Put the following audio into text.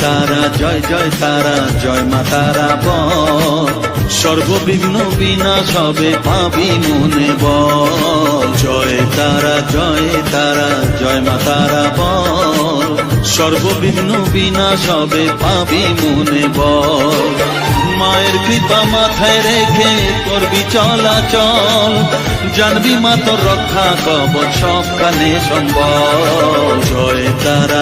তারা, জয় জয় তারা, জয় মা তারা বল। সর্ববিঘ্ন বিনাশ হবে পাবি মনে বল। জয় তারা জয় তারা, জয় মা তারা বল। সর্ববিঘ্ন বিনাশ হবে পাবি মনে বল। মায়ের কৃপা মাথায় রেখে করবি চলাচল। জানবি মা তোর রক্ষা, কবচ সব কানে সম্বল। জয় তারা